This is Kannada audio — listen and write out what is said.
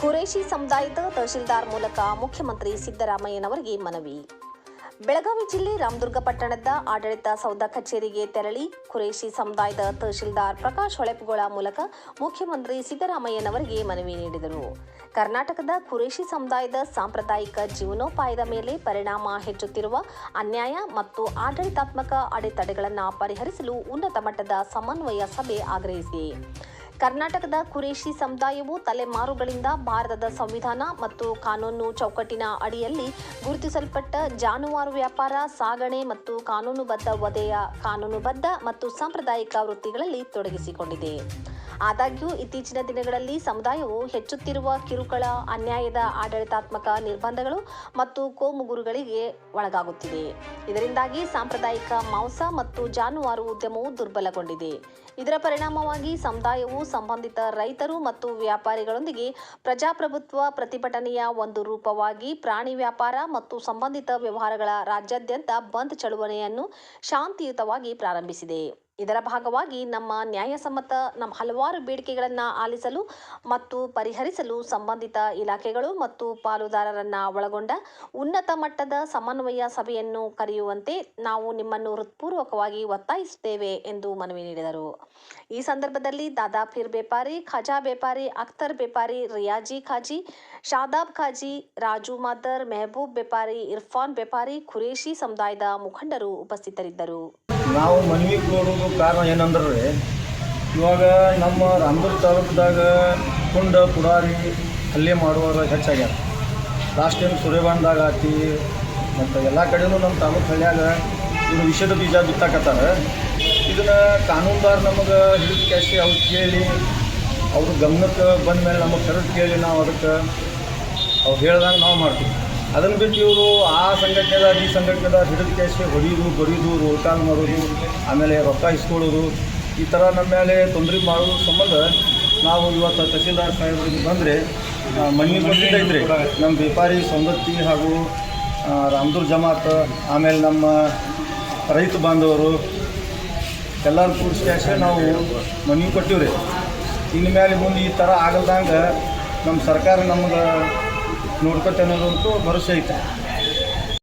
ಖುರೇಶಿ ಸಮುದಾಯದ ತಹಶೀಲ್ದಾರ್ ಮೂಲಕ ಮುಖ್ಯಮಂತ್ರಿ ಸಿದ್ದರಾಮಯ್ಯನವರಿಗೆ ಮನವಿ. ಬೆಳಗಾವಿ ಜಿಲ್ಲೆ ರಾಮದುರ್ಗ ಪಟ್ಟಣದ ಆಡಳಿತ ಸೌಧ ಕಚೇರಿಗೆ ತೆರಳಿ ಖುರೇಶಿ ಸಮುದಾಯದ ತಹಶೀಲ್ದಾರ್ ಪ್ರಕಾಶ್ ಹೊಳೆಪುಗೊಳ ಮೂಲಕ ಮುಖ್ಯಮಂತ್ರಿ ಸಿದ್ದರಾಮಯ್ಯನವರಿಗೆ ಮನವಿ ನೀಡಿದರು. ಕರ್ನಾಟಕದ ಖುರೇಶಿ ಸಮುದಾಯದ ಸಾಂಪ್ರದಾಯಿಕ ಜೀವನೋಪಾಯದ ಮೇಲೆ ಪರಿಣಾಮ ಹೆಚ್ಚುತ್ತಿರುವ ಅನ್ಯಾಯ ಮತ್ತು ಆಡಳಿತಾತ್ಮಕ ಅಡೆತಡೆಗಳನ್ನು ಪರಿಹರಿಸಲು ಉನ್ನತ ಮಟ್ಟದ ಸಮನ್ವಯ ಸಭೆ ಆಗ್ರಹಿಸಿದೆ. ಕರ್ನಾಟಕದ ಕುರೇಶಿ ಸಮುದಾಯವು ತಲೆಮಾರುಗಳಿಂದ ಭಾರತದ ಸಂವಿಧಾನ ಮತ್ತು ಕಾನೂನು ಚೌಕಟ್ಟಿನ ಅಡಿಯಲ್ಲಿ ಗುರುತಿಸಲ್ಪಟ್ಟ ಜಾನುವಾರು ವ್ಯಾಪಾರ, ಸಾಗಣೆ ಮತ್ತು ಕಾನೂನುಬದ್ಧ ವಧೆಯ ಕಾನೂನುಬದ್ಧ ಮತ್ತು ಸಾಂಪ್ರದಾಯಿಕ ವೃತ್ತಿಗಳಲ್ಲಿ ತೊಡಗಿಸಿಕೊಂಡಿದೆ. ಆದಾಗ್ಯೂ ಇತ್ತೀಚಿನ ದಿನಗಳಲ್ಲಿ ಸಮುದಾಯವು ಹೆಚ್ಚುತ್ತಿರುವ ಕಿರುಕುಳ, ಅನ್ಯಾಯದ ಆಡಳಿತಾತ್ಮಕ ನಿರ್ಬಂಧಗಳು ಮತ್ತು ಕೋಮುಗುರುಗಳಿಗೆ ಒಳಗಾಗುತ್ತಿದೆ. ಇದರಿಂದಾಗಿ ಸಾಂಪ್ರದಾಯಿಕ ಮಾಂಸ ಮತ್ತು ಜಾನುವಾರು ಉದ್ಯಮವು ದುರ್ಬಲಗೊಂಡಿದೆ. ಇದರ ಪರಿಣಾಮವಾಗಿ ಸಮುದಾಯವು ಸಂಬಂಧಿತ ರೈತರು ಮತ್ತು ವ್ಯಾಪಾರಿಗಳೊಂದಿಗೆ ಪ್ರಜಾಪ್ರಭುತ್ವ ಪ್ರತಿಭಟನೆಯ ಒಂದು ರೂಪವಾಗಿ ಪ್ರಾಣಿ ವ್ಯಾಪಾರ ಮತ್ತು ಸಂಬಂಧಿತ ವ್ಯವಹಾರಗಳ ರಾಜ್ಯಾದ್ಯಂತ ಬಂದ್ ಚಳುವಳಿಯನ್ನು ಶಾಂತಿಯುತವಾಗಿ ಪ್ರಾರಂಭಿಸಿದೆ. ಇದರ ಭಾಗವಾಗಿ ನಮ್ಮ ನ್ಯಾಯಸಮ್ಮತ ನಮ್ಮ ಹಲವಾರು ಬೇಡಿಕೆಗಳನ್ನು ಆಲಿಸಲು ಮತ್ತು ಪರಿಹರಿಸಲು ಸಂಬಂಧಿತ ಇಲಾಖೆಗಳು ಮತ್ತು ಪಾಲುದಾರರನ್ನ ಒಳಗೊಂಡ ಉನ್ನತ ಮಟ್ಟದ ಸಮನ್ವಯ ಸಭೆಯನ್ನು ಕರೆಯುವಂತೆ ನಾವು ನಿಮ್ಮನ್ನು ಹೃತ್ಪೂರ್ವಕವಾಗಿ ಒತ್ತಾಯಿಸುತ್ತೇವೆ ಎಂದು ಮನವಿ ನೀಡಿದರು. ಈ ಸಂದರ್ಭದಲ್ಲಿ ದಾದಾ ಫಿರ್ ಬೇಪಾರಿ, ಖಜಾ ಬೇಪಾರಿ, ಅಖ್ತರ್ ಬೇಪಾರಿ, ರಿಯಾಜಿ ಖಾಜಿ, ಶಾದಾಬ್ ಖಾಜಿ, ರಾಜು ಮಾದರ್, ಮೆಹಬೂಬ್ ಬೇಪಾರಿ, ಇರ್ಫಾನ್ ಬೇಪಾರಿ ಖುರೇಶಿ ಸಮುದಾಯದ ಮುಖಂಡರು ಉಪಸ್ಥಿತರಿದ್ದರು. ನಾವು ಮನವಿ ಕೊಡೋದು ಕಾರಣ ಏನಂದ್ರೆ, ಇವಾಗ ನಮ್ಮ ರಾಮದುರ್ಗ ತಾಲೂಕದಾಗ ಕುಂಡ ಪುಡಾರಿ ಹಲ್ಲೆ ಮಾಡುವಾಗ ಹೆಚ್ಚಾಗ್ಯಾರ. ಲಾಸ್ಟ್ ಟೈಮ್ ಸುರೇಬಾನ್ದಾಗ ಆತಿ ಮತ್ತು ಎಲ್ಲ ಕಡೆಯೂ ನಮ್ಮ ತಾಲೂಕು ಹಳ್ಳಿಯಾಗ ಇದು ವಿಷದ ಬೀಜ ಬಿತ್ತಾಕತ್ತಾರ. ಇದನ್ನು ಕಾನೂನುದಾರ ನಮಗೆ ಹಿಡಿದು ಕ್ಯಾಶಿ ಅವ್ರು ಕೇಳಿ, ಅವ್ರ ಗಮನಕ್ಕೆ ಬಂದ ಮೇಲೆ ನಮಗೆ ಕರೆದು ಕೇಳಿ ನಾವು ಅದಕ್ಕೆ ಅವ್ರು ಹೇಳ್ದಂಗೆ ನಾವು ಮಾಡ್ತೀವಿ. ಅದನ್ನು ಬಿಟ್ಟು ಇವರು ಆ ಸಂಘಟನೆದ, ಈ ಸಂಘಟನೆದ ಹಿಡಿದ ಕೇಸಿಗೆ ಹೊಡಿಯೋದು ಬಡಿಯೋದು ರೋಟಾಲ್ ಮಾಡೋದು, ಆಮೇಲೆ ರೊಕ್ಕ ಇಸ್ಕೊಳ್ಳೋದು, ಈ ಥರ ನಮ್ಮ ಮೇಲೆ ತೊಂದರೆ ಮಾಡೋದು ಸಂಬಂಧ ನಾವು ಇವತ್ತು ತಹಸೀಲ್ದಾರ್ ಸಾಹೇಬ್ರಿಗೆ ಬಂದರೆ ಮಣ್ಣಿ ಕೊಟ್ಟಿದ್ದೈತ್ರಿ ನಮ್ಮ ವ್ಯಾಪಾರಿ ಸೌಂದತ್ತಿ ಹಾಗೂ ರಾಮದುರ್ ಜಮಾತ್, ಆಮೇಲೆ ನಮ್ಮ ರೈತ ಬಾಂಧವರು, ಎಲ್ಲರೂ ಕೂಡಿಸಿ ನಾವು ಮನವಿ ಕೊಟ್ಟಿವ್ರಿ. ಇನ್ನು ಮೇಲೆ ಮುಂದೆ ಈ ಥರ ಆಗಲ್ದಂಗೆ ನಮ್ಮ ಸರ್ಕಾರ ನಮ್ಗೆ ನೋಡ್ಕೊತ ಅನ್ನೋದಂತೂ ಭರವಸೆ ಐತೆ.